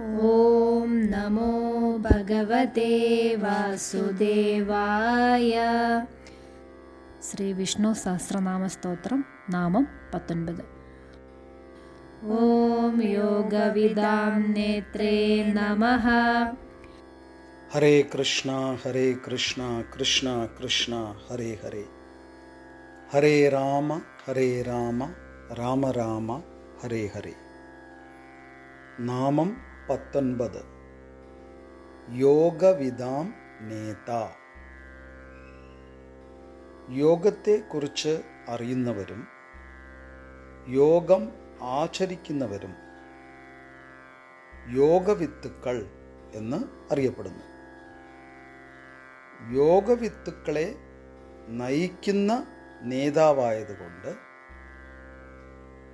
ॐ नमो भगवते वासुदेवाय। श्रीविष्णुसहस्रनामस्तोत्रं नामं पतोन्पद् ॐ योगविदां नेत्रे नमः। हरे कृष्ण हरे कृष्ण कृष्ण कृष्ण हरे हरे। हरे राम हरे राम राम राम हरे हरे। नामं പത്തൊൻപത്. യോഗവിദാം നേത. യോഗത്തെക്കുറിച്ച് അറിയുന്നവരും യോഗം ആചരിക്കുന്നവരും യോഗവിത്തുക്കൾ എന്ന് അറിയപ്പെടുന്നു. യോഗവിത്തുക്കളെ നയിക്കുന്ന നേതാവായതുകൊണ്ട്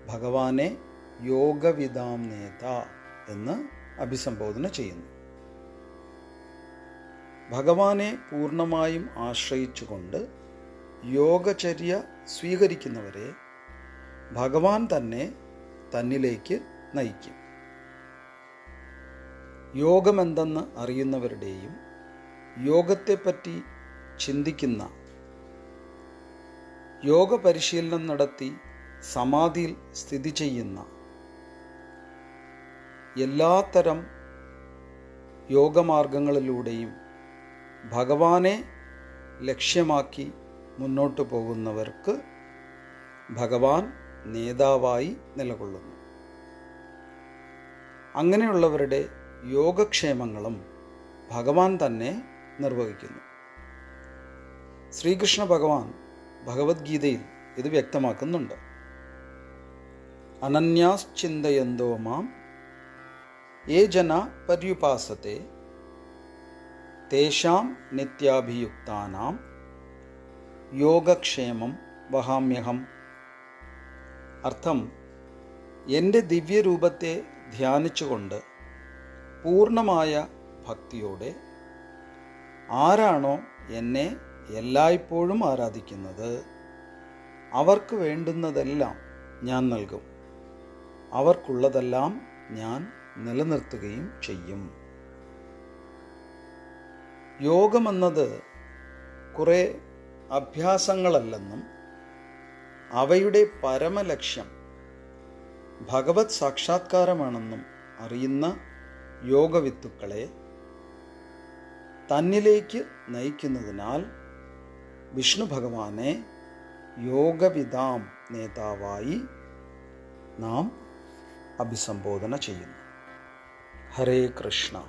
ഭഗവാനെ യോഗവിദാം നേത എന്ന് അഭിസംബോധന ചെയ്യുന്നു. ഭഗവാനെ പൂർണമായും ആശ്രയിച്ചുകൊണ്ട് യോഗചര്യ സ്വീകരിക്കുന്നവരെ ഭഗവാൻ തന്നെ തന്നിലേക്ക് നയിക്കും. യോഗമെന്തെന്ന് അറിയുന്നവരുടെയും യോഗത്തെപ്പറ്റി ചിന്തിക്കുന്ന യോഗ പരിശീലനം നടത്തി സമാധിയിൽ സ്ഥിതി ചെയ്യുന്ന എല്ലാത്തരം യോഗമാർഗങ്ങളിലൂടെയും ഭഗവാനെ ലക്ഷ്യമാക്കി മുന്നോട്ട് പോകുന്നവർക്ക് ഭഗവാൻ നേതാവായി നിലകൊള്ളുന്നു. അങ്ങനെയുള്ളവരുടെ യോഗക്ഷേമങ്ങളും ഭഗവാൻ തന്നെ നിർവഹിക്കുന്നു. ശ്രീകൃഷ്ണ ഭഗവാൻ ഭഗവത്ഗീതയിൽ ഇത് വ്യക്തമാക്കുന്നുണ്ട്. അനന്യാശ്ചിന്തയന്തോ മാം ഏ जना पर्युपासते തേഷാം നിത്യാഭിയുക്താനാം യോഗക്ഷേമം വഹാമ്യഹം അർത്ഥം എന്റെ ദിവ്യരൂപത്തെ ധ്യാനിച്ചുകൊണ്ട് പൂർണമായ ഭക്തിയോടെ ആരാണോ എന്നെ എല്ലായ്പ്പോഴും ആരാധിക്കുന്നത് അവർക്ക് വേണ്ടുന്നതെല്ലാം ഞാൻ നൽകും. അവർക്കുള്ളതെല്ലാം ഞാൻ നിലനിർത്തുകയും ചെയ്യും. യോഗമെന്നത് കുറേ അഭ്യാസങ്ങളല്ലെന്നും അവയുടെ പരമലക്ഷ്യം ഭഗവത് സാക്ഷാത്കാരമാണെന്നും അറിയുന്ന യോഗവിത്തുക്കളെ തന്നിലേക്ക് നയിക്കുന്നതിനാൽ വിഷ്ണു ഭഗവാനെ യോഗവിദാം നേതാവായി നാം അഭിസംബോധന ചെയ്യുന്നു. हरे कृष्णा।